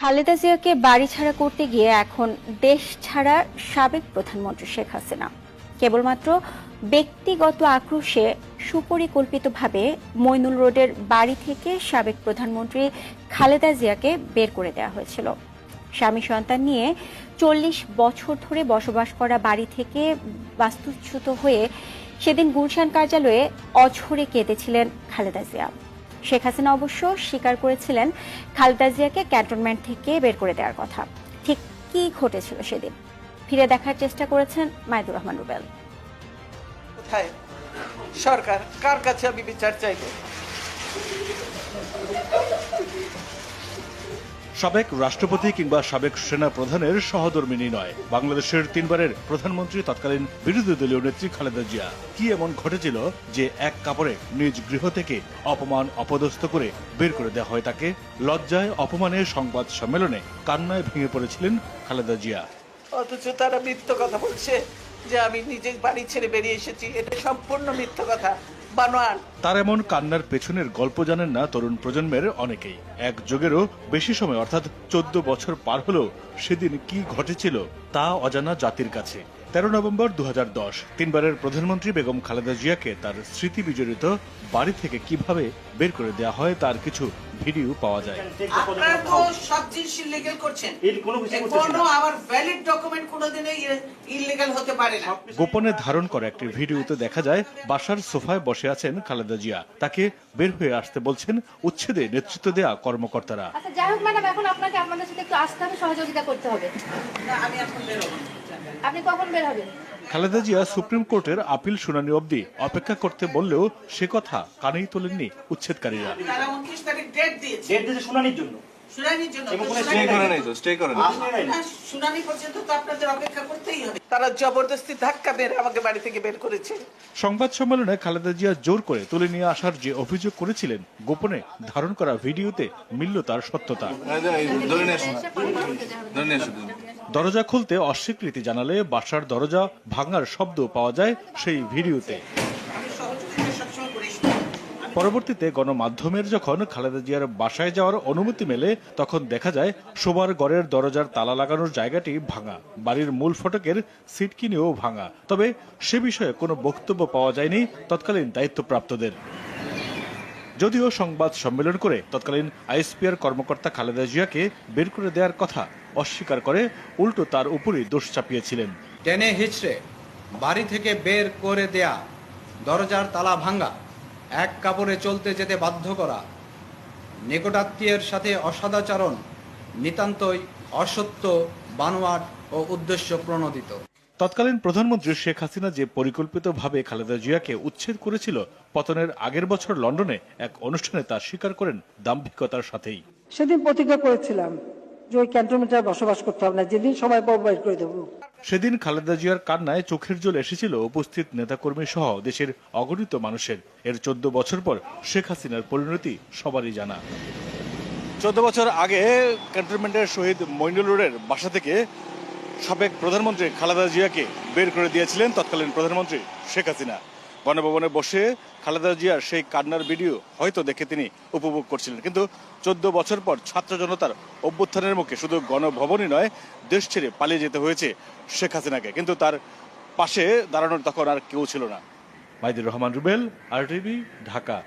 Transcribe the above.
খালেদা জিয়াকে বাড়ি ছাড়া করতে গিয়ে এখন দেশ ছাড়া সাবেক প্রধানমন্ত্রী শেখ হাসিনা। কেবলমাত্র ব্যক্তিগত আক্রোশে সুপরিকল্পিতভাবে মইনুল রোডের বাড়ি থেকে সাবেক প্রধানমন্ত্রী খালেদা জিয়াকে বের করে দেওয়া হয়েছিল। স্বামী সন্তান নিয়ে চল্লিশ বছর ধরে বসবাস করা বাড়ি থেকে বাস্তুচ্যুত হয়ে সেদিন গুলশান কার্যালয়ে অঝরে কেঁদেছিলেন খালেদা জিয়া। শেখ হাসিনা অবশ্য স্বীকার করেছিলেন খালেদা জিয়াকে ক্যান্টনমেন্ট থেকে বের করে দেওয়ার কথা। ঠিক কি ঘটেছিল সেদিন? ফিরে দেখার চেষ্টা করেছেন মাইদুর রহমান রুবেল। সরকার, কার কাছে আমি বিচার চাইব? সাবেক রাষ্ট্রপতি কিংবা সাবেক সেনা প্রধানের সহধর্মিনী নয়। বাংলাদেশের তিনবারের প্রধানমন্ত্রী তৎকালীন বিরোধী দলীয় নেত্রী খালেদা জিয়া। কি এমন ঘটেছিল যে এক কাপড়ে নিজ গৃহ থেকে অপমান অপদস্থ করে বের করে দেওয়া হয় তাকে? লজ্জায় অপমানে সংবাদ সম্মেলনে কান্নায় ভেঙে পড়েছিলেন খালেদা জিয়া। অথচ তারা মিথ্য কথা বলছে যে আমি নিজের বাড়ি ছেড়ে বেরিয়ে এসেছি। এটা সম্পূর্ণ মিথ্য কথা। তার এমন কান্নার পেছনের গল্প জানেন না তরুণ প্রজন্মের অনেকেই। এক যুগেরও বেশি সময়, অর্থাৎ চোদ্দ বছর পার হলেও সেদিন কি ঘটেছিল তা অজানা জাতির কাছে। তেরো নভেম্বর দু তিনবারের প্রধানমন্ত্রী বেগম খালেদা জিয়াকে তার স্মৃতি বিজড়িত বাড়ি থেকে কীভাবে বের করে দেওয়া হয় তার কিছু ভিডিও পাওয়া যায়। আপনারা তো সব জিনিস ইলিগাল করছেন। কোনো আমার ভ্যালিড ডকুমেন্ট কোনোদিনই ইলিগাল হতে পারে না। গোপনে ধারণ করা একটি ভিডিওতে দেখা যায় বাসার সোফায় বসে আছেন খালেদা জিয়া। তাকে বের হয়ে আসতে বলছেন উচ্ছেদে নেতৃত্ব দেয়া কর্মকর্তারা। আচ্ছা যাই হোক ম্যাডাম এখন আপনাকে আপনাদের সাথে একটু আসতে হবে সহযোগিতা করতে হবে। না, আমি এখন বেরোবো। আপনি কখন বের হবেন? খালেদা জিয়া সুপ্রিম কোর্টের আপিল শুনানি অবধি অপেক্ষা করতে বললেও সে কথা কানেই তোলেননি উচ্ছেদকারীরা। তারা উনত্রিশ তারিখ ডেট দিয়েছে ডেট দিয়েছে শুনানির জন্য। শুনানির জন্য। তো কোনো শুনানি stay করে নাই। তো স্টে করে না, শুনানি পর্যন্ত তো আপনাদের অপেক্ষা করতেই হবে। তারা জবরদস্তি ধাক্কা মেরে আমাকে বাড়ি থেকে বের করেছে। সংবাদ সম্মেলনে খালেদা জিয়া জোর করে তুলে নিয়ে আসার যে অভিযোগ করেছিলেন গোপনে ধারণ করা ভিডিওতে মিলল তার সত্যতা। দরজা খুলতে অস্বীকৃতি জানালে বাসার দরজা ভাঙার শব্দ পাওয়া যায় সেই ভিডিওতে। পরবর্তীতে গণমাধ্যমের যখন খালেদা জিয়ার বাসায় যাওয়ার অনুমতি মেলে, তখন দেখা যায় শোবার ঘরের দরজার তালা লাগানোর জায়গাটি ভাঙা, বাড়ির মূল ফটকের সিটকিনিও ভাঙা। তবে সে বিষয়ে কোনো বক্তব্য পাওয়া যায়নি, তৎকালীন দায়িত্বপ্রাপ্তদের। যদিও সংবাদ সম্মেলন করে তৎকালীন আইএসপিআর কর্মকর্তা খালেদা জিয়াকে বের করে দেওয়ার কথা অস্বীকার করে, উল্টো তার উপরই দোষ চাপিয়েছিলেন। টেনে হিচড়ে বাড়ি থেকে বের করে দেয়া, দরজার তালা ভাঙ্গা এক কাপড়ে চলতে যেতে বাধ্য করা, নিকটাত্মীয়ের সাথে অসদাচরণ, নিতান্তই অসত্য, বানোয়াট ও উদ্দেশ্য প্রণোদিত। তৎকালীন প্রধানমন্ত্রী শেখ হাসিনা যে পরিকল্পিতভাবে খালেদা জিয়াকে উচ্ছেদ করেছিল পতনের আগের বছর লন্ডনে এক অনুষ্ঠানে তা স্বীকার করেন দাম্ভিকতার সাথেই। সেদিন প্রতিজ্ঞা করেছিলাম যে ওই ক্যান্টনমেন্টে বসবাস করতে হবে না যেদিন সময় পাবো বের করে দেবো। সেদিন খালেদা জিয়ার কান্নায় চোখের জল এসেছিল উপস্থিত নেতাকর্মী সহ দেশের অগণিত মানুষের। এর চোদ্দ বছর পর শেখ হাসিনার পরিণতি সবারই জানা। চোদ্দ বছর আগে ক্যান্টনমেন্টের শহীদ মইনুল রোডের বাসা থেকে সাবেক প্রধানমন্ত্রী খালেদা জিয়াকে বের করে দিয়েছিলেন তৎকালীন প্রধানমন্ত্রী শেখ হাসিনা। গণভবনে বসে খালেদা জিয়ার সেই কান্নার ভিডিও হয়তো দেখে তিনি উপভোগ করছিলেন। কিন্তু চোদ্দ বছর পর ছাত্র জনতার অভ্যুত্থানের মুখে শুধু গণভবনই নয়, দেশ ছেড়ে পালিয়ে যেতে হয়েছে শেখ হাসিনাকে। কিন্তু তার পাশে দাঁড়ানোর তখন আর কেউ ছিল না। মাইদুর রহমান রুবেল আর ঢাকা।